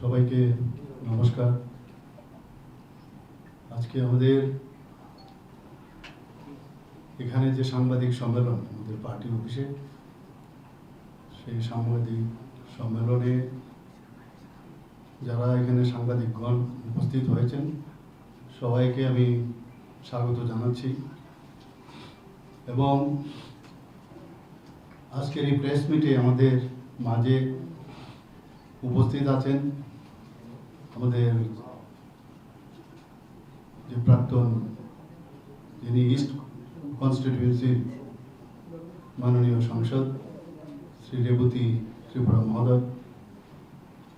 সবাইকে নমস্কার। আজকে আমাদের এখানে যে সাংবাদিক সম্মেলন, আমাদের পার্টি অফিসে, সেই সাংবাদিক সম্মেলনে যারা এখানে সাংবাদিকগণ উপস্থিত হয়েছেন, সবাইকে আমি স্বাগত জানাচ্ছি। এবং আজকের এই প্রেস মিটে আমাদের মাঝে উপস্থিত আছেন আমাদের যে প্রাক্তন যিনি ইস্ট কনস্টিটিউয়েন্সির মাননীয় সাংসদ শ্রী রেবতী ত্রিপুরা মহোদয়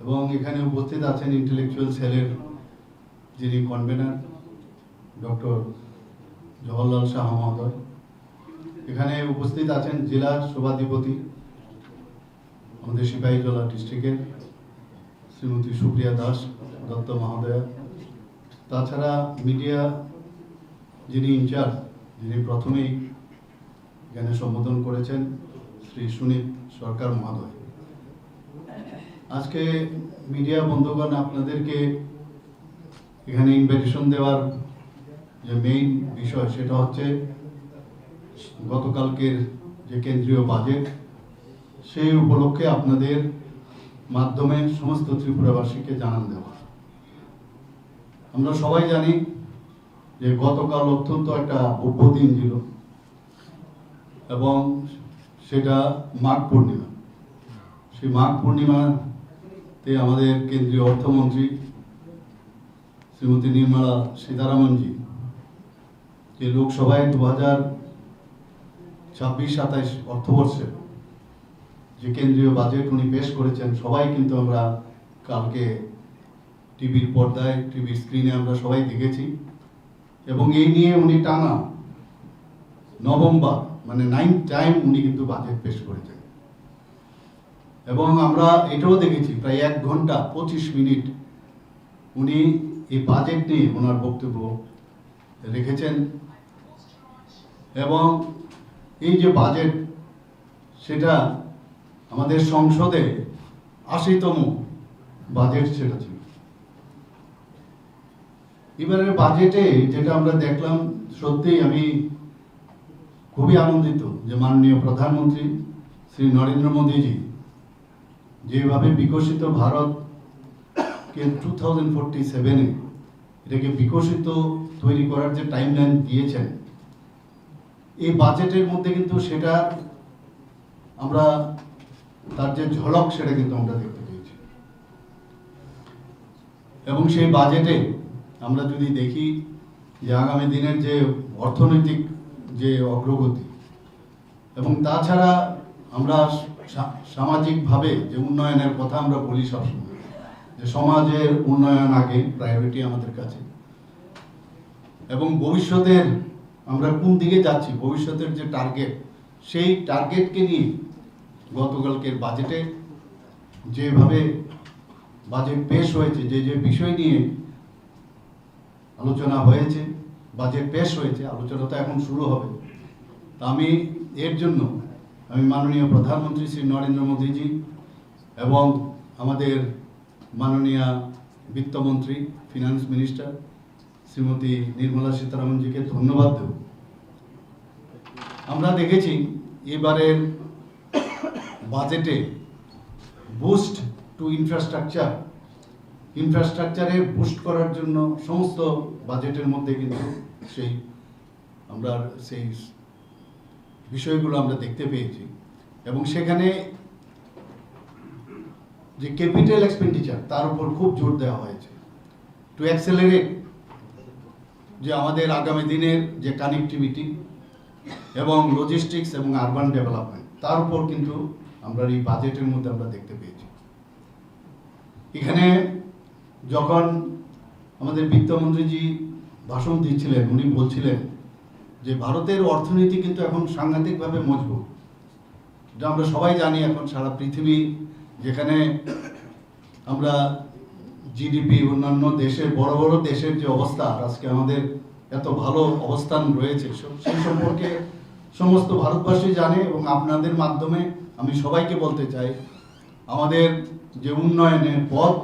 এবং এখানে উপস্থিত আছেন ইন্টেলেকচুয়াল সেলের যিনি কনভেনার ডক্টর জওহরলাল শাহ মহোদয়। এখানে উপস্থিত আছেন জেলার সভাধিপতি আমাদের সিপাহীজলা ডিস্ট্রিক্টের শ্রীমতী সুপ্রিয়া দাস। দত্ত মহোদয়া। তাছাড়া মিডিয়া যিনি ইনচার্জ, যিনি প্রথমেই এখানে সম্বোধন করেছেন, শ্রী সুনীত সরকার মহোদয়। আজকে মিডিয়া বন্ধুগণ, আপনাদেরকে এখানে ইনভিটেশন দেওয়ার যে মেইন বিষয়, সেটা হচ্ছে গতকালকের যে কেন্দ্রীয় বাজেট সেই উপলক্ষে আপনাদের মাধ্যমে সমস্ত ত্রিপুরাবাসীকে জানান দেওয়া। আমরা সবাই জানি যে গতকাল অত্যন্ত একটা ভব্য দিন ছিল এবং সেটা মাঘ পূর্ণিমা। সেই মাঘ পূর্ণিমাতে আমাদের কেন্দ্রীয় অর্থমন্ত্রী শ্রীমতী নির্মলা সীতারামনজি যে লোকসভায় দু হাজার ছাব্বিশ সাতাইশ অর্থবর্ষে যে কেন্দ্রীয় বাজেট উনি পেশ করেছেন, সবাই কিন্তু আমরা কালকে টিভির পর্দায়, টিভির স্ক্রিনে আমরা সবাই দেখেছি। এবং এই নিয়ে উনি টানা নভেম্বর মানে নাইন টাইম উনি কিন্তু বাজেট পেশ করেছেন। এবং আমরা এটাও দেখেছি, প্রায় এক ঘণ্টা পঁচিশ মিনিট উনি এই বাজেট নিয়ে ওনার বক্তব্য রেখেছেন। এবং এই যে বাজেট সেটা আমাদের সংসদে আশিতম বাজেট সেটা ছিল। এবারের বাজেটে যেটা আমরা দেখলাম, সত্যিই আমি খুবই আনন্দিত যে মাননীয় প্রধানমন্ত্রী শ্রী নরেন্দ্র মোদীজি যেভাবে বিকশিত ভারত কে টু থাউজেন্ড ফোরটি সেভেনে এটাকে বিকশিত, তৈরি করার যে টাইমলাইন দিয়েছেন, এই বাজেটের মধ্যে কিন্তু সেটা আমরা, তার যে ঝলক সেটা কিন্তু আমরা দেখতে পেয়েছি। এবং সেই বাজেটে আমরা যদি দেখি যে আগামী দিনের যে অর্থনৈতিক যে অগ্রগতি এবং তাছাড়া আমরা সামাজিকভাবে যে উন্নয়নের কথা আমরা বলি সবসময়, যে সমাজের উন্নয়ন আগে প্রায়োরিটি আমাদের কাছে। এবং ভবিষ্যতের আমরা কোন দিকে যাচ্ছি, ভবিষ্যতের যে টার্গেট সেই টার্গেটকে নিয়ে গতকালকের বাজেটে যেভাবে বাজেট পেশ হয়েছে, যে যে বিষয় নিয়ে আলোচনা হয়েছে বাজেট পেশ হয়েছে, আলোচনা তো এখন শুরু হবে। তা আমি এর জন্য আমি মাননীয় প্রধানমন্ত্রী শ্রী নরেন্দ্র মোদীজি এবং আমাদের মাননীয় বিত্তমন্ত্রী ফিনান্স মিনিস্টার শ্রীমতী নির্মলা সীতারামনজিকে ধন্যবাদ দেব। আমরা দেখেছি এবারের বাজেটে বুস্ট টু ইনফ্রাস্ট্রাকচার ইনফ্রাস্ট্রাকচারে বুস্ট করার জন্য সমস্ত বাজেটের মধ্যে কিন্তু সেই আমরা সেই বিষয়গুলো আমরা দেখতে পেয়েছি। এবং সেখানে যে ক্যাপিটাল এক্সপেন্ডিচার তার উপর খুব জোর দেওয়া হয়েছে। টু অ্যাক্সেলারেট যে আমাদের আগামী দিনের যে কানেক্টিভিটি এবং লজিস্টিক্স এবং আরবান ডেভেলপমেন্ট তার উপর কিন্তু আমরা এই বাজেটের মধ্যে আমরা দেখতে পেয়েছি। এখানে যখন আমাদের বিত্তমন্ত্রীজি ভাষণ দিচ্ছিলেন, উনি বলছিলেন যে ভারতের অর্থনীতি কিন্তু এখন সাংঘাতিকভাবে মজবুত। যা আমরা সবাই জানি এখন সারা পৃথিবী, যেখানে আমরা জিডিপি, অন্যান্য দেশের, বড় বড় দেশের যে অবস্থা আজকে আমাদের এত ভালো অবস্থান রয়েছে সেই সম্পর্কে সমস্ত ভারতবাসী জানে এবং আপনাদের মাধ্যমে আমি সবাইকে বলতে চাই, আমাদের যে উন্নয়নের পথ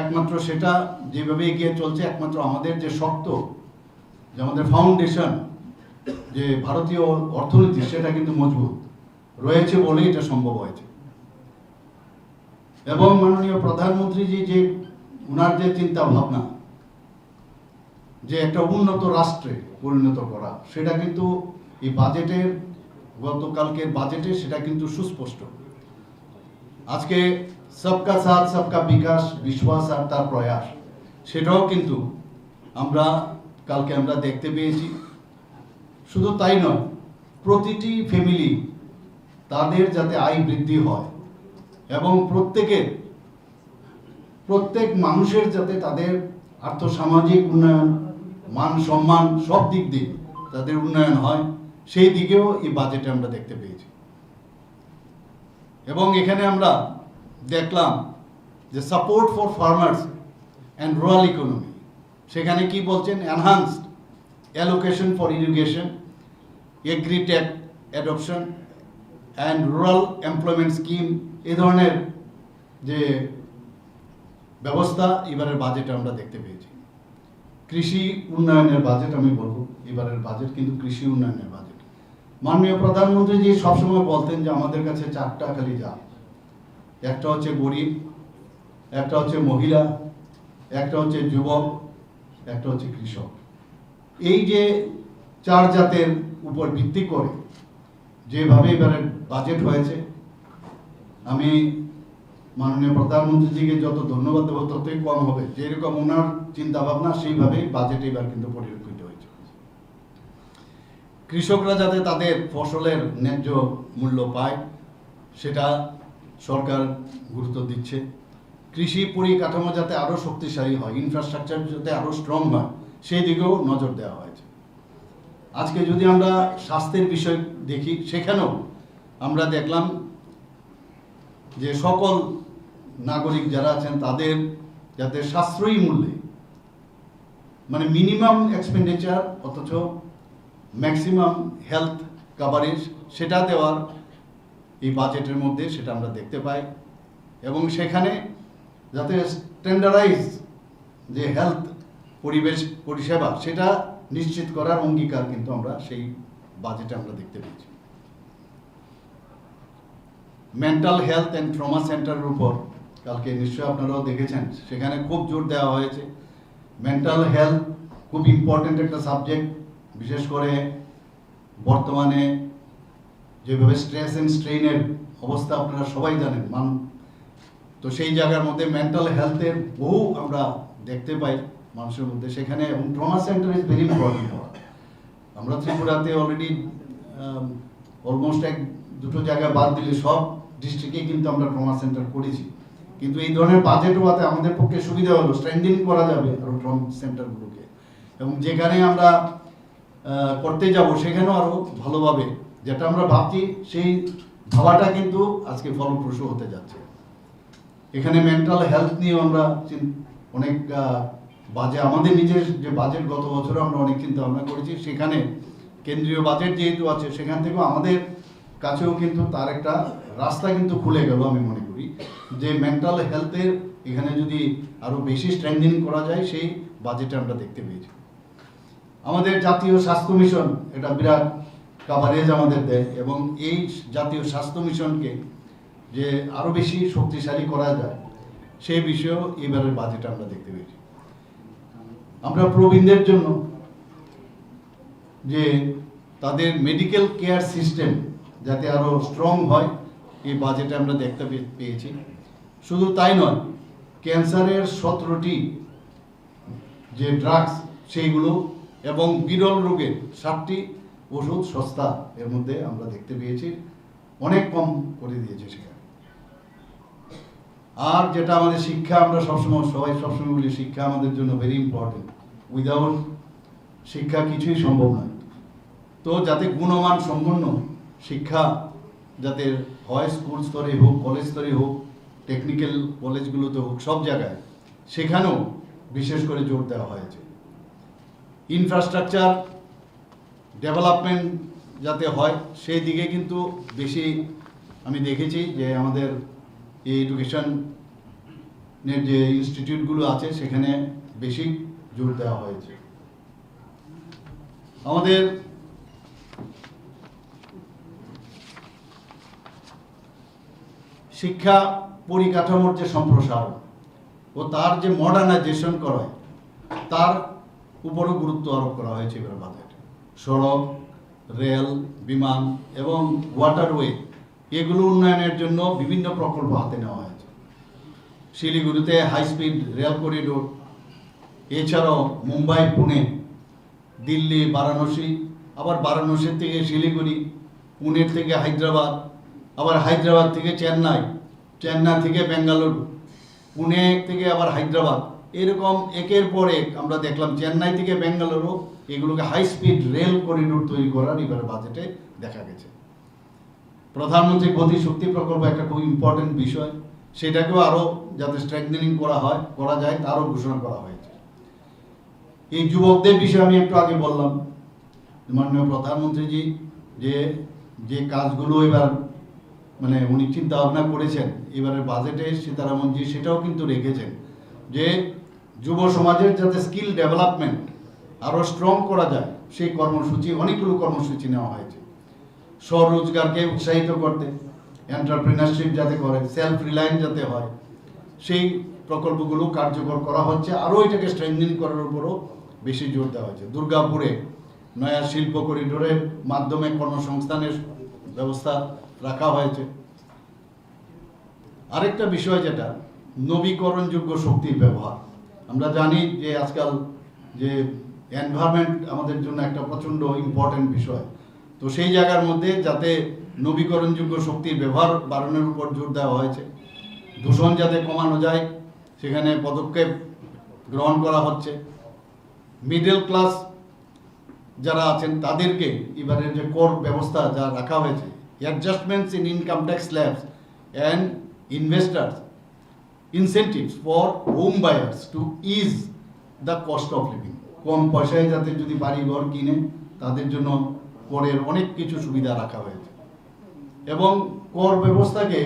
একমাত্র সেটা যেভাবে এগিয়ে চলছে, একমাত্র আমাদের যে শক্ত যে আমাদের ফাউন্ডেশন যে ভারতীয় অর্থনীতি, সেটা কিন্তু মজবুত। রয়েছে বলেই এটা সম্ভব হয়েছে। এবং মাননীয় প্রধানমন্ত্রীজি যে ওনার যে চিন্তা ভাবনা যে একটা উন্নত রাষ্ট্রে পরিণত করা, সেটা কিন্তু এই বাজেটের, গতকালকের বাজেটে সেটা কিন্তু সুস্পষ্ট। আজকে সবকা সাথ, সবকা বিকাশ, বিশ্বাস আর তার প্রয়াস। সেটাও কিন্তু আমরা কালকে আমরা দেখতে পেয়েছি। শুধু তাই নয়, প্রতিটি ফ্যামিলি তাদের যাতে আয় বৃদ্ধি হয় এবং প্রত্যেকের, প্রত্যেক মানুষের যাতে তাদের আর্থসামাজিক উন্নয়ন, মান সম্মান সব দিক দিয়ে তাদের উন্নয়ন হয়, সেই দিকেও এই বাজেটে আমরা দেখতে পেয়েছি। এবং এখানে আমরা দেখলাম যে support for farmers and rural economy সেখানে কি বলছেন? Enhanced allocation for irrigation agritech adoption and rural employment scheme এই ধরনের যে ব্যবস্থা, এবারের বাজেটে আমরা দেখতে পেয়েছি। কৃষি উন্নয়নের বাজেট আমি বলব, এবারের বাজেট কিন্তু কৃষি উন্নয়নের বাজেট মাননীয় প্রধানমন্ত্রী জি সবসময় বলতেন যে আমাদের কাছে চারটা খালি যা একটা হচ্ছে গরিব, একটা হচ্ছে মহিলা, একটা হচ্ছে যুবক, একটা হচ্ছে কৃষক। এই যে চার জাতের উপর ভিত্তি করে যেভাবে এবারে বাজেট হয়েছে, আমি মাননীয় প্রধানমন্ত্রীজিকে যত ধন্যবাদ দেবো, ততই কম হবে। যেরকম ওনার চিন্তা ভাবনা সেইভাবেই বাজেট এবার কিন্তু পরিলক্ষিত হয়েছে। কৃষকরা যাতে তাদের ফসলের ন্যায্য মূল্য পায়, সেটা সরকার গুরুত্ব দিচ্ছে। কৃষি পরিকাঠামো যাতে আরও শক্তিশালী হয় ইনফ্রাস্ট্রাকচার যাতে আরও স্ট্রং হয়, সেই দিকেও নজর দেওয়া হয়েছে। আজকে যদি আমরা স্বাস্থ্যের বিষয় দেখি, সেখানেও আমরা দেখলাম যে সকল নাগরিক যারা আছেন, তাদের যাতে সাশ্রয়ী মূল্যে মানে মিনিমাম এক্সপেন্ডিচার অথচ ম্যাক্সিমাম হেলথ কাভারেজ সেটা দেওয়ার এই বাজেটের মধ্যে সেটা আমরা দেখতে পাই। এবং সেখানে যাতে স্ট্যান্ডার্ডাইজ যে হেলথ পরিবেশ পরিষেবা, সেটা নিশ্চিত করার অঙ্গীকার কিন্তু আমরা সেই বাজেটে আমরা দেখতে পেয়েছি। মেন্টাল হেলথ অ্যান্ড ট্রমা সেন্টারের উপর, কালকে নিশ্চয়ই আপনারাও দেখেছেন, সেখানে খুব জোর দেওয়া হয়েছে। মেন্টাল হেলথ খুব ইম্পর্ট্যান্ট একটা সাবজেক্ট বিশেষ করে বর্তমানে যেভাবে স্ট্রেস অ্যান্ড স্ট্রেইনের অবস্থা আপনারা সবাই জানেন, মান, তো সেই জায়গার মধ্যে মেন্টাল হেলথের বহু আমরা দেখতে পাই মানুষের মধ্যে। সেখানে এবং trauma centre is very important আমরা ত্রিপুরাতে অলরেডি অলমোস্ট এক, দুটো জায়গা বাদ দিলে সব ডিস্ট্রিক্টে কিন্তু আমরা ট্রমা সেন্টার করেছি। কিন্তু এই ধরনের বাজেট হওয়াতে আমাদের পক্ষে সুবিধা হলো স্ট্রেন্ডিং করা যাবে আরও ট্রমা সেন্টারগুলোকে এবং যেখানে আমরা করতে যাব, সেখানেও আরও ভালোভাবে যেটা আমরা ভাবছি, সেই ভাবাটা কিন্তু আজকে ফলপ্রসূ হতে যাচ্ছে। এখানে মেন্টাল হেলথ নিয়েও আমরা অনেক বাজে, আমাদের নিজের যে বাজেট গত বছর আমরা অনেক চিন্তা ভাবনা করেছি। সেখানে কেন্দ্রীয় বাজেট যেহেতু আছে, সেখান থেকেও আমাদের কাছেও কিন্তু তার একটা রাস্তা কিন্তু খুলে গেল আমি মনে করি। যে মেন্টাল হেলথের এখানে যদি আরও বেশি স্ট্রেংথেনিং করা যায়, সেই বাজেটে আমরা দেখতে পেয়েছি। আমাদের জাতীয় স্বাস্থ্য মিশন এটা বিরাট কাভারেজ আমাদের দেয় এবং এই জাতীয় স্বাস্থ্য মিশনকে যে আরও বেশি শক্তিশালী করা যায়, সেই বিষয়েও এবারের বাজেট আমরা দেখতে পেয়েছি। আমরা প্রবীণদের জন্য যে তাদের মেডিকেল কেয়ার সিস্টেম যাতে আরও স্ট্রং হয়, এই বাজেটে আমরা দেখতে পেয়েছি। শুধু তাই নয়, ক্যান্সারের সতেরোটি যে ড্রাগস সেইগুলো এবং বিরল রোগের ষাটটি ওষুধ সস্তা এর মধ্যে আমরা দেখতে পেয়েছি। অনেক কম করে দিয়েছে সেখানে। আর যেটা আমাদের শিক্ষা, আমরা সবসময়, সবাই সবসময় বলি, শিক্ষা আমাদের জন্য ভেরি ইম্পর্টেন্ট উইদাউট শিক্ষা কিছুই সম্ভব নয়। তো যাতে গুণমান সম্পন্ন শিক্ষা যাতে হয় স্কুল স্তরে হোক কলেজ স্তরে হোক টেকনিক্যাল কলেজগুলোতে হোক, সব জায়গায়, সেখানেও বিশেষ করে জোর দেওয়া হয়েছে। ইনফ্রাস্ট্রাকচার ডেভেলপমেন্ট যাতে হয়, সেই দিকে কিন্তু বেশি আমি দেখেছি যে আমাদের এই এডুকেশন যে ইনস্টিটিউটগুলো আছে, সেখানে বেশি জোর দেওয়া হয়েছে। আমাদের শিক্ষা পরিকাঠামোর যে সম্প্রসারণ, ও তার যে মডার্নাইজেশন করা তার উপরও গুরুত্ব আরোপ করা হয়েছে এবার বাজেটে সড়ক, রেল, বিমান এবং ওয়াটারওয়ে এগুলো উন্নয়নের জন্য বিভিন্ন প্রকল্প হাতে নেওয়া হয়েছে। শিলিগুড়িতে হাই স্পিড রেল করিডোর এছাড়াও মুম্বাই, পুনে, দিল্লি, বারাণসী, আবার বারাণসীর থেকে শিলিগুড়ি, পুনের থেকে হায়দ্রাবাদ, আবার হায়দ্রাবাদ থেকে চেন্নাই চেন্নাই থেকে বেঙ্গালুরু, পুনে থেকে আবার হায়দ্রাবাদ, এরকম একের পর এক আমরা দেখলাম, চেন্নাই থেকে বেঙ্গালুরু এগুলোকে হাই স্পিড রেল করিডোর তৈরি করার এবার বাজেটে দেখা গেছে। প্রধানমন্ত্রী গতি শক্তি প্রকল্প একটা খুব ইম্পর্টেন্ট বিষয়। সেটাকেও আরও যাতে স্ট্রেংথেনিং করা হয়, করা যায়, তারও ঘোষণা করা হয়েছে। এই যুবকদের বিষয়ে আমি একটু আগে বললাম, মাননীয় প্রধানমন্ত্রীজি, যে যে কাজগুলো এবার মানে উনি চিন্তা ভাবনা করেছেন এবারের বাজেটে সীতারামনজি সেটাও কিন্তু রেখেছেন, যে যুব সমাজের যাতে স্কিল ডেভেলপমেন্ট আরও স্ট্রং করা যায়। সেই কর্মসূচি, অনেকগুলো কর্মসূচি নেওয়া হয়েছে। স্বরোজগারকে উৎসাহিত করতে এন্টারপ্রিনারশিপ যাতে করে সেলফ রিলায়েন্স যাতে হয়, সেই প্রকল্পগুলো কার্যকর করা হচ্ছে। আরও এটাকে স্ট্রেংথেনিং করার উপরও বেশি জোর দেওয়া হয়েছে। দুর্গাপুরে নয়া শিল্প করিডোরের মাধ্যমে কর্মসংস্থানের ব্যবস্থা রাখা হয়েছে। আরেকটা বিষয় যেটা, নবীকরণযোগ্য শক্তির ব্যবহার। আমরা জানি যে আজকাল যে এনভায়রনমেন্ট আমাদের জন্য একটা প্রচণ্ড ইম্পর্টেন্ট বিষয়। তো সেই জায়গার মধ্যে যাতে নবীকরণযোগ্য শক্তির ব্যবহার বাড়ানোর উপর জোর দেওয়া হয়েছে, দূষণ যাতে কমানো যায়, সেখানে পদক্ষেপ গ্রহণ করা হচ্ছে। মিডল ক্লাস যারা আছেন, তাদেরকে এবারের যে কর ব্যবস্থা যা রাখা হয়েছে adjustments in income tax slabs and investors incentives for home buyers to ease the cost of living কম পয়সায় যাতে যদি বাড়ি ঘর কিনে, তাদের জন্য করের অনেক কিছু সুবিধা রাখা হয়েছে। এবং কর ব্যবস্থাকে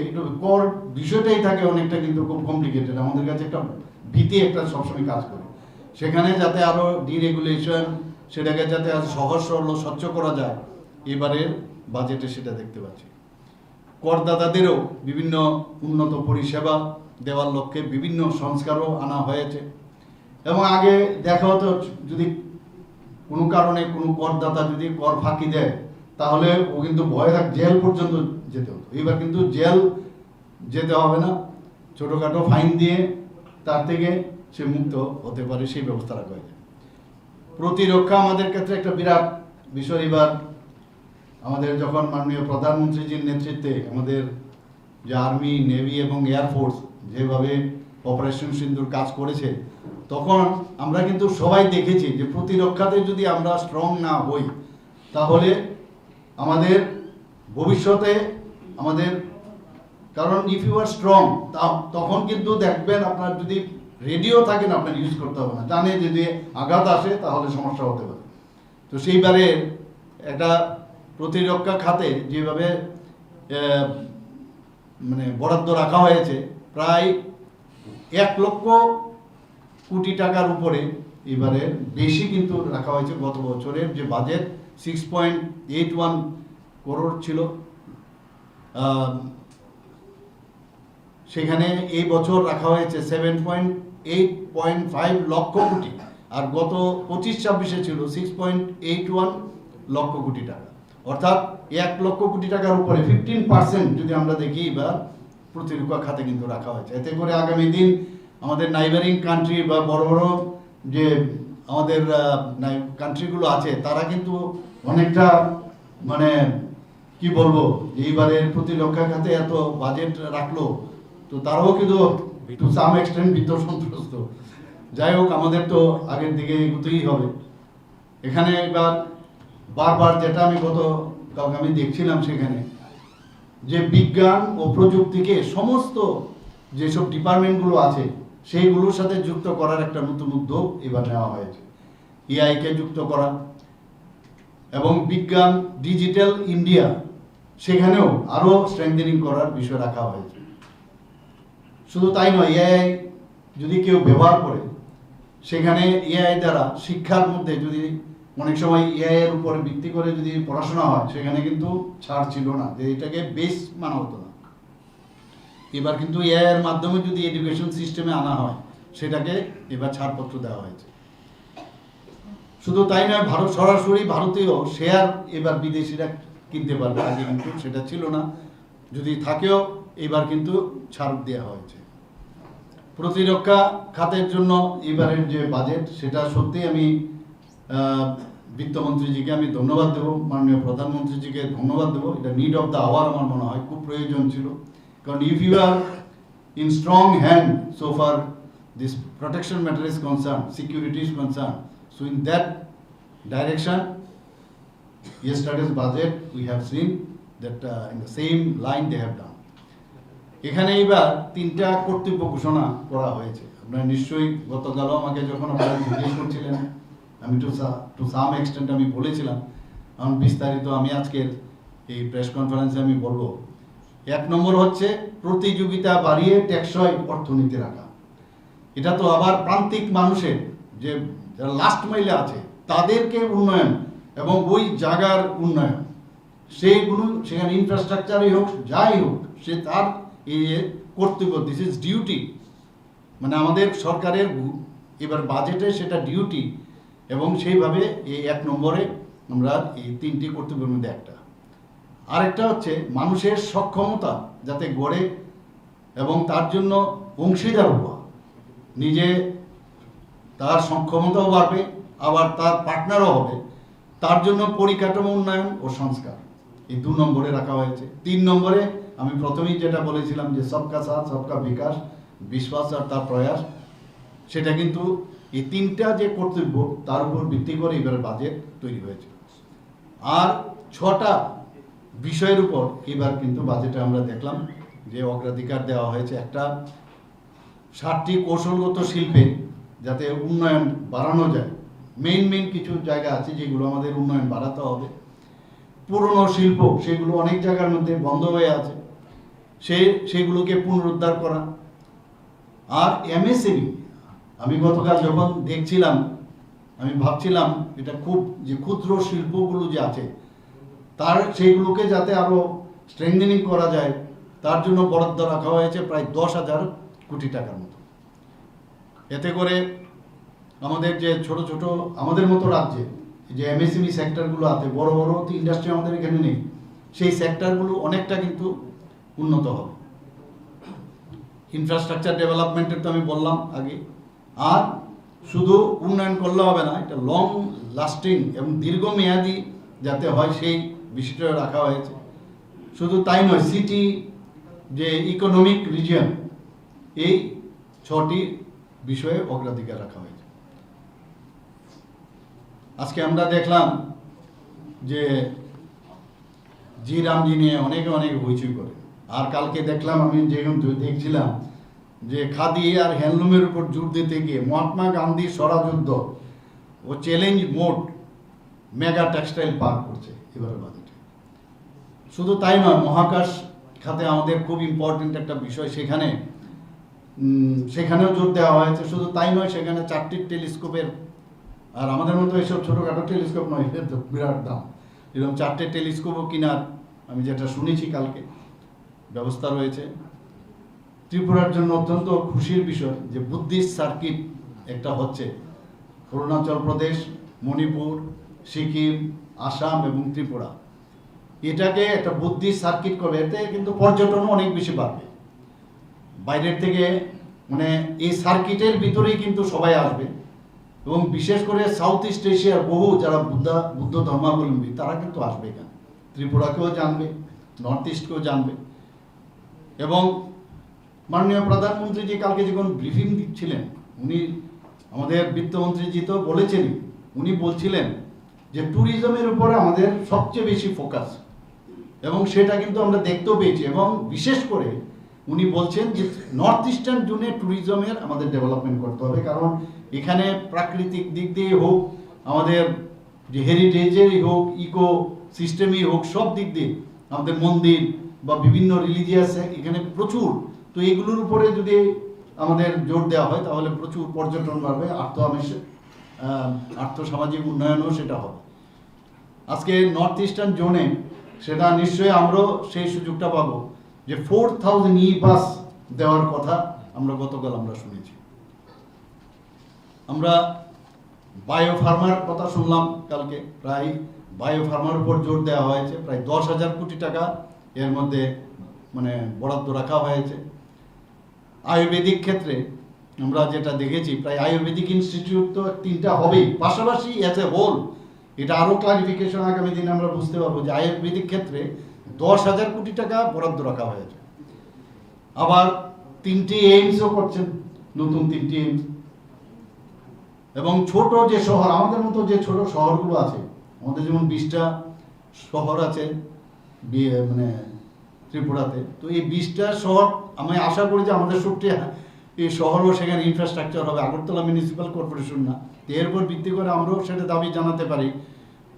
কর বিষয়টাই থাকে অনেকটা কিন্তু খুব কমপ্লিকেটেড আমাদের কাছে একটা ভীতি একটা সবসময় কাজ করে। সেখানে যাতে আরও ডিরেগুলেশন সেটাকে যাতে আরও সহজ, সরল, স্বচ্ছ করা যায় এবারের বাজেটে সেটা দেখতে পাচ্ছি। করদাতাদেরও বিভিন্ন উন্নত পরিষেবা দেওয়ার লক্ষ্যে বিভিন্ন সংস্কারও আনা হয়েছে। এবং আগে দেখা হতো যদি কোনো কারণে কোনো করদাতা যদি কর ফাঁকি দেয়, তাহলে ও কিন্তু ভয় থাক, জেল পর্যন্ত যেতে হতো। এবার কিন্তু জেল যেতে হবে না। ছোটোখাটো ফাইন দিয়ে তার থেকে সে মুক্ত হতে পারে, সেই ব্যবস্থা রাখা হয়েছে প্রতিরক্ষা আমাদের ক্ষেত্রে একটা বিরাট বিষয়। এবার আমাদের যখন মাননীয় প্রধানমন্ত্রীজির নেতৃত্বে আমাদের যে আর্মি, নেভি এবং এয়ারফোর্স যেভাবে অপারেশন সিন্দুর কাজ করেছে তখন আমরা কিন্তু সবাই দেখেছি যে প্রতিরক্ষাতে যদি আমরা স্ট্রং না হই, তাহলে আমাদের ভবিষ্যতে আমাদের, কারণ ইফ ইউ আর স্ট্রং তখন কিন্তু দেখবেন আপনার যদি রেডিও থাকেন আপনার ইউজ করতে হবে না। জানে যদি আঘাত আসে, তাহলে সমস্যা হতে পারে। তো সেইবারে একটা প্রতিরক্ষা খাতে যেভাবে মানে বরাদ্দ রাখা হয়েছে, প্রায় এক লক্ষ কোটি টাকার উপরে এবারে বেশি কিন্তু রাখা হয়েছে গত বছরের যে budget six point eight one ছিল। সেখানে এই বছর রাখা হয়েছে seven point eight point five lakh crore. আর গত পঁচিশ ছাব্বিশে ছিল six point eight one lakh crore টাকা। অর্থাৎ এক লক্ষ কোটি টাকার উপরে ফিফটিন পার্সেন্ট যদি আমরা দেখি বা প্রতিরক্ষা খাতে কিন্তু রাখা হয়েছে। এতে করে আগামী দিন আমাদের নাইবারিং কান্ট্রি বা বড় বড় যে আমাদের কান্ট্রিগুলো আছে তারা কিন্তু অনেকটা মানে কি বলব এইবারের প্রতিরক্ষা খাতে এত বাজেট রাখল তো তারাও কিন্তু টু সাম এক্সটেন্ট বিত্ত সন্ত্রস্ত। যাই হোক আমাদের তো আগের দিকে এগোতেই হবে। এখানে এবার বারবার যেটা আমি গত কালকে আমি দেখছিলাম সেখানে যে বিজ্ঞান ও প্রযুক্তিকে সমস্ত যেসব ডিপার্টমেন্টগুলো আছে সেইগুলোর সাথে যুক্ত করার একটা নতুন উদ্যোগ এবার নেওয়া হয়েছে। এআইকে যুক্ত করা এবং বিজ্ঞান, ডিজিটাল ইন্ডিয়া সেখানেও আরও স্ট্রেংথেনিং করার বিষয় রাখা হয়েছে। শুধু তাই নয় এআই যদি কেউ ব্যবহার করে, সেখানে এআই দ্বারা শিক্ষার মধ্যে যদি অনেক সময় এআই এর উপরে ভিত্তি করে যদি পড়াশোনা হয়, সেখানে কিন্তু ছাড় ছিল না। যে এটাকে বেস মানা হতো না। এবার কিন্তু এআই এর মাধ্যমে যদি এডুকেশন সিস্টেমে আনা হয়, সেটাকে এবার ছাড়পত্র দেওয়া হয়েছে। শুধু তাই নয়, ভারত সরাসরি ভারতীয় শেয়ার এবার বিদেশিরা কিনতে পারবে, আগে কিন্তু সেটা ছিল না। যদি থাকেও, এবার কিন্তু ছাড় দেওয়া হয়েছে। প্রতিরক্ষা খাতের জন্য এবারের যে বাজেট সেটা সত্যি আমি বিত্তমন্ত্রীজিকে আমি ধন্যবাদ দেবো, মাননীয় প্রধানমন্ত্রীজিকে ধন্যবাদ দেবো। এটা নিড অফ দ্য আওয়ার আমার মনে হয়, খুব প্রয়োজন ছিল। কারণ if you are in strong hand so far this protection matter is concerned, security is concerned. So in that direction, yesterday's budget, we have seen that uh, in the same line they have done. এখানে এবার তিনটা কর্তব্য ঘোষণা করা হয়েছে আপনারা নিশ্চয়ই গতকালও আমাকে যখন আপনারা জিজ্ঞেস করছিলেন আমি টু টু সাম এক্সটেন্ট আমি বলেছিলাম আমি বিস্তারিত আমি আজকের এই প্রেস কনফারেন্সে আমি বলব এক নম্বর হচ্ছে প্রতিযোগিতা বাড়িয়ে টেকসই অর্থনীতি রাখা। এটা তো আবার প্রান্তিক মানুষের যে লাস্ট মাইলে আছে, তাদেরকে উন্নয়ন এবং ওই জায়গার উন্নয়ন। সেইগুলো সেখানে ইনফ্রাস্ট্রাকচারই হোক, যাই হোক, সে তার যে কর্তব্য। দিস ইজ ডিউটি মানে আমাদের সরকারের এবার বাজেটে সেটা ডিউটি এবং সেইভাবে এই এক নম্বরে আমরা এই তিনটি কর্তব্যের মধ্যে একটা। আরেকটা হচ্ছে মানুষের সক্ষমতা যাতে গড়ে এবং তার জন্য অংশীদার হওয়া। নিজে তার সক্ষমতাও বাড়বে, আবার তার পার্টনারও হবে। তার জন্য পরিকাঠামো উন্নয়ন ও সংস্কার। এই দু নম্বরে রাখা হয়েছে। তিন নম্বরে আমি প্রথমেই যেটা বলেছিলাম যে সবকা সাথ, সবকা বিকাশ, বিশ্বাস আর তার প্রয়াস, সেটা কিন্তু এই তিনটা যে কর্তব্য, তার উপর ভিত্তি করে এবার বাজেট তৈরি হয়েছে। আর ছটা বিষয়ের উপর এবার কিন্তু বাজেটে আমরা দেখলাম যে অগ্রাধিকার দেওয়া হয়েছে একটা ষাটটি কৌশলগত শিল্পে যাতে উন্নয়ন বাড়ানো যায়। মেইন মেইন কিছু জায়গা আছে যেগুলো আমাদের উন্নয়ন বাড়াতে হবে। পুরনো শিল্প, সেগুলো অনেক জায়গার মধ্যে বন্ধ হয়ে আছে। সে, সেগুলোকে পুনরুদ্ধার করা। আর এমএসএমই আমি গতকাল যখন দেখছিলাম, আমি ভাবছিলাম এটা খুব যে ক্ষুদ্র শিল্পগুলো যে আছে তার সেইগুলোকে যাতে আরও স্ট্রেংথেনিং করা যায়, তার জন্য বরাদ্দ রাখা হয়েছে প্রায় দশ হাজার কোটি টাকার মতো। এতে করে আমাদের যে ছোট ছোট, আমাদের মতো রাজ্যে যে এমএসএমই সেক্টরগুলো আছে, বড় বড় তো ইন্ডাস্ট্রি আমাদের এখানে নেই, সেই সেক্টরগুলো অনেকটা কিন্তু উন্নত হবে। ইনফ্রাস্ট্রাকচার ডেভেলপমেন্টের তো আমি বললাম আগে। আর শুধু উন্নয়ন করলে হবে না, এটা লং লাস্টিং এবং দীর্ঘমেয়াদী যাতে হয় সেই বিষয়টা রাখা হয়েছে। শুধু তাই নয় সিটি যে ইকোনমিক রিজিয়ন এই ছটি বিষয়ে অগ্রাধিকার রাখা হয়েছে। আজকে আমরা দেখলাম যে জি রামজি নিয়ে অনেকে অনেক হইচই করে। আর কালকে দেখলাম আমি যেরকম দেখছিলাম যে খাদি আর হ্যান্ডলুমের উপর জোর দিতে গিয়ে মহাত্মা গান্ধী স্বরাযুদ্ধ ও challenge mode mega textile park করছে এবারে বাজেটে শুধু তাই নয়, মহাকাশ খাতে আমাদের খুব ইম্পর্টেন্ট একটা বিষয় সেখানে। সেখানেও জোর দেওয়া হয়েছে। শুধু তাই নয়, সেখানে চারটি টেলিস্কোপের আর আমাদের মতো এইসব ছোটোখাটো টেলিস্কোপ নয় এর তো বিরাট দাম। এরকম চারটে টেলিস্কোপও কেনার আমি যেটা শুনেছি কালকে, ব্যবস্থা রয়েছে। ত্রিপুরার জন্য অত্যন্ত খুশির বিষয় যে বুদ্ধিস্ট সার্কিট একটা হচ্ছে। অরুণাচল প্রদেশ, মণিপুর, সিকিম, আসাম এবং ত্রিপুরা। এটাকে একটা বুদ্ধি সার্কিট করবে, এতে কিন্তু পর্যটনও অনেক বেশি বাড়বে। বাইরের থেকে মানে এই সার্কিটের ভিতরেই কিন্তু সবাই আসবে। এবং বিশেষ করে সাউথ ইস্ট এশিয়ার বহু যারা বুদ্ধা, বুদ্ধ ধর্মাবলম্বী, তারা কিন্তু আসবে এখানে। ত্রিপুরাকেও জানবে নর্থ ইস্টকেও জানবে। এবং মাননীয় প্রধানমন্ত্রী যে কালকে যখন ব্রিফিং দিচ্ছিলেন, উনি আমাদের বিত্তমন্ত্রীজি তো বলেছেনই, উনি বলছিলেন যে ট্যুরিজমের উপরে আমাদের সবচেয়ে বেশি ফোকাস এবং সেটা কিন্তু আমরা দেখতেও পেয়েছি এবং বিশেষ করে উনি বলছেন যে নর্থ ইস্টার্ন জোনে ট্যুরিজমের আমাদের ডেভেলপমেন্ট করতে হবে। কারণ এখানে প্রাকৃতিক দিক দিয়ে হোক, আমাদের যে হেরিটেজেরই হোক ইকো সিস্টেমই হোক, সব দিক দিয়ে আমাদের মন্দির বা বিভিন্ন রিলিজিয়াস এখানে প্রচুর। তো এগুলোর উপরে যদি আমাদের জোর দেওয়া হয়, তাহলে প্রচুর পর্যটন বাড়বে আর্থ আমেষ- আর্থ সামাজিক উন্নয়নও সেটা হবে। আজকে নর্থ ইস্টার্ন জোনে সেটা নিশ্চয়ই আমরাও সেই সুযোগটা পাবো যে ফোর থাউজেন্ড ই বাস দেওয়ার কথা আমরা গতকাল আমরা শুনেছি। আমরা বায়ো ফার্মার কথা শুনলাম কালকে, প্রায় বায়ো ফার্মার উপর জোর দেওয়া হয়েছে, প্রায় দশ হাজার কোটি টাকা এর মধ্যে মানে বরাদ্দ রাখা হয়েছে। আয়ুর্বেদিক ক্ষেত্রে আমরা যেটা দেখেছি, প্রায় আয়ুর্বেদিক ইনস্টিটিউট তো তিনটা হবেই, পাশাপাশি অ্যাজ এ হোল এটা আরও ক্লারিফিকেশন আগামী দিনে আমরা বুঝতে পারব যে আয়ুর্বেদিক ক্ষেত্রে দশ হাজার কোটি টাকা বরাদ্দ রাখা হয়েছে। আবার তিনটি এইমসও করছেন, নতুন তিনটি এইমস। এবং ছোট যে শহর, আমাদের মতো যে ছোট শহরগুলো আছে, আমাদের যেমন বিশটা শহর আছে মানে ত্রিপুরাতে, তো এই বিশটা শহর আমি আশা করি যে আমাদের সত্যি এই শহরও সেখানে ইনফ্রাস্ট্রাকচার হবে। আগরতলা মিউনিসিপ্যাল কর্পোরেশন না। এর উপর ভিত্তি করে আমরাও সেটা দাবি জানাতে পারি।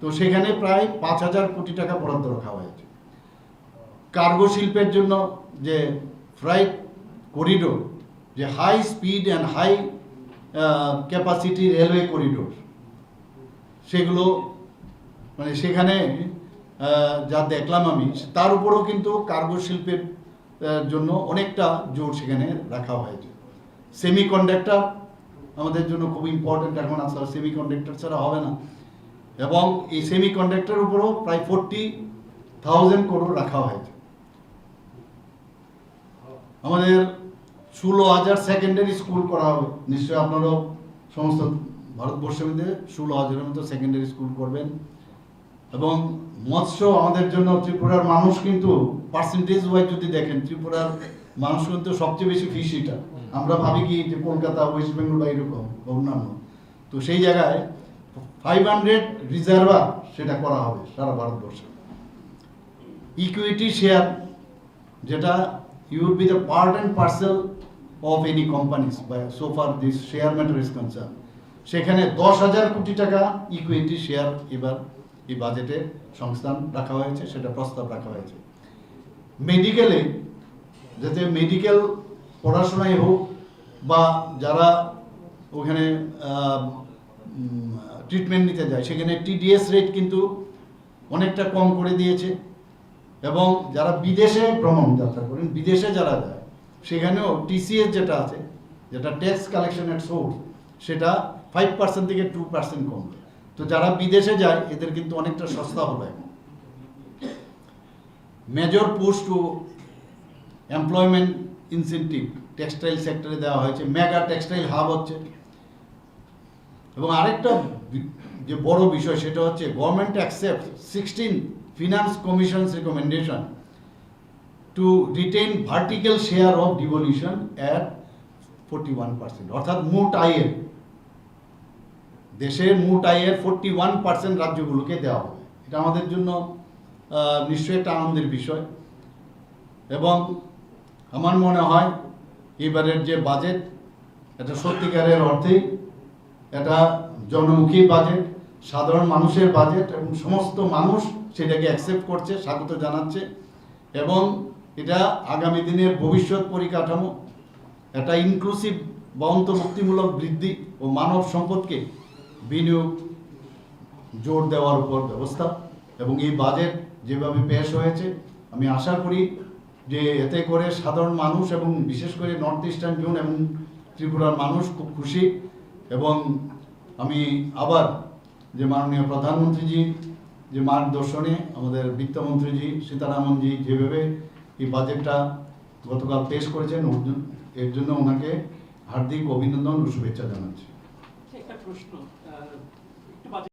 তো সেখানে প্রায় পাঁচ হাজার কোটি টাকা বরাদ্দ রাখা হয়েছে। কার্গো শিল্পের জন্য যে ফ্রাইট করিডোর যে high speed and high capacity railway corridor সেগুলো মানে সেখানে যা দেখলাম আমি, তার উপরেও কিন্তু কার্গো শিল্পের জন্য অনেকটা জোর সেখানে রাখা হয়েছে। সেমি কন্ডাক্টর আমাদের জন্য খুব ইম্পর্টেন্ট এখন আসলে সেমি কন্ডাক্টর ছাড়া হবে না। এবং এই সেমি কন্ডাক্টর উপরেও প্রায় ফোরটি থাউজেন্ড করোড় রাখা হয়েছে। আমাদের ষোলো হাজার সেকেন্ডারি স্কুল করা হবে। নিশ্চয়ই আপনারাও সমস্ত ভারতবর্ষের মধ্যে ষোলো হাজারের মতো সেকেন্ডারি স্কুল করবেন। এবং মৎস্য আমাদের জন্য, ত্রিপুরার মানুষ কিন্তু পার্সেন্টেজ ওয়াইজ যদি দেখেন, ত্রিপুরার মানুষ কিন্তু সবচেয়ে বেশি ফিশ আমরা ভাবি কি যে কলকাতা, ওয়েস্ট বেঙ্গল বা এরকম বা অন্যান্য। তো সেই জায়গায় ফাইভ হান্ড্রেড রিজার্ভার সেটা করা হবে সারা ভারতবর্ষে। ইকুইটি শেয়ার যেটা you be the part and parcel of any companies বা so far this share matter is concern সেখানে দশ হাজার কোটি টাকা ইকুইটি শেয়ার এবার এই বাজেটে সংস্থান রাখা হয়েছে, সেটা প্রস্তাব রাখা হয়েছে। মেডিকেলে যাতে মেডিকেল পড়াশোনায় হোক বা যারা ওখানে ট্রিটমেন্ট নিতে যায়, সেখানে টিডিএস রেট কিন্তু অনেকটা কম করে দিয়েছে। এবং যারা বিদেশে ভ্রমণ যাত্রা করেন, বিদেশে যারা যায়, সেখানেও টিসিএস যেটা আছে, যেটা ট্যাক্স কালেকশনের সোর্স সেটা ফাইভ পার্সেন্ট থেকে টু পার্সেন্ট কমবে তো যারা বিদেশে যায়, এদের কিন্তু অনেকটা সস্তা হবে। Major post to employment incentive textile সেক্টরে দেওয়া হয়েছে মেগা টেক্সটাইল হাব হচ্ছে। এবং আরেকটা যে বড় বিষয় সেটা হচ্ছে government accept sixteen finance commissions recommendation to retain vertical share of devolution at forty one percent অর্থাৎ মোট আয়ের, দেশের মোট আয়ের ফোর্টি ওয়ান পার্সেন্ট রাজ্যগুলোকে দেওয়া হবে। এটা আমাদের জন্য নিশ্চয়ই একটা আনন্দের বিষয়। এবং আমার মনে হয় এবারের যে বাজেট এটা সত্যিকারের অর্থেই এটা জনমুখী বাজেট সাধারণ মানুষের বাজেট এবং সমস্ত মানুষ সেটাকে অ্যাকসেপ্ট করছে, স্বাগত জানাচ্ছে এবং এটা আগামী দিনের ভবিষ্যৎ পরিকাঠামো, এটা ইনক্লুসিভ বা অন্তর্ভুক্তিমূলক বৃদ্ধি ও মানব সম্পদকে বিনিয়োগ জোর দেওয়ার উপর ব্যবস্থা এবং এই বাজেট যেভাবে পেশ হয়েছে, আমি আশা করি যে এতে করে সাধারণ মানুষ এবং বিশেষ করে নর্থ ইস্টার্ন জোন এবং ত্রিপুরার মানুষ খুব খুশি এবং আমি আবার যে মাননীয় প্রধানমন্ত্রীজি, যে মার্গদর্শনে আমাদের বিত্তমন্ত্রীজি সীতারামনজি যেভাবে এই বাজেটটা গতকাল পেশ করেছেন এর জন্য ওনাকে হার্দিক অভিনন্দন ও শুভেচ্ছা জানাচ্ছি। একটা প্রশ্ন